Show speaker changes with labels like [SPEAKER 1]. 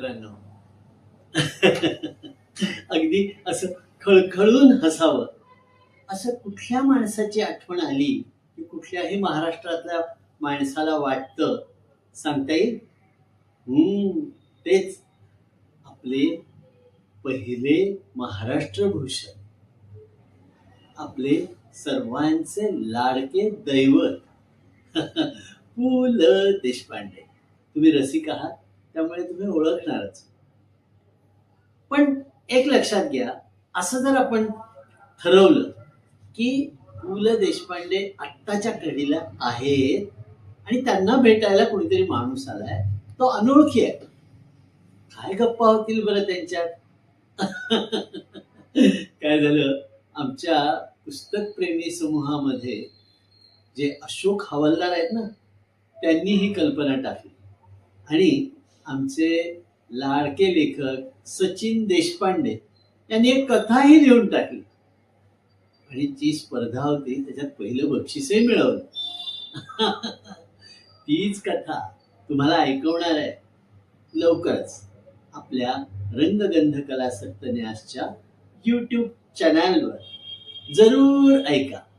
[SPEAKER 1] मित्रांनो. अगदी असं खळखळून हसावं. असं कुठल्या माणसाची आठवण आली की कुठल्याही महाराष्ट्रातल्या माणसाला वाटतं? सांगता येईल? हम्म तेच. आपले पहिले महाराष्ट्र भूषण. आपले सर्वांचे लाडके दैवत. पु ल देशपांडे. तुम्ही रसिक आहात? त्यामुळे तुम्ही ओळखणारच. पण एक लक्षात घ्या असं जर आपण ठरवलं की पु ल देशपांडे आत्ताच्या घडीला आहेत आणि त्यांना भेटायला कोणीतरी माणूस आलाय तो अनोळखी आहे. काय गप्पा होतील बरं त्यांच्यात? काय झालं? आमच्या पुस्तक प्रेमी समूहामध्ये जे अशोक हवालदार आहेत ना त्यांनी ही कल्पना टाकली. आणि आमचे लाडके लेखक सचिन देशपांडे यांनी एक कथाही लिहून टाकली. आणि जी स्पर्धा होती त्याच्यात पहिलं बक्षीसही मिळवलं. तीच कथा तुम्हाला ऐकवणार आहे. लवकरच आपल्या रंगगंध कला सप्तन्यासच्या युट्यूब चॅनलवर जरूर ऐका.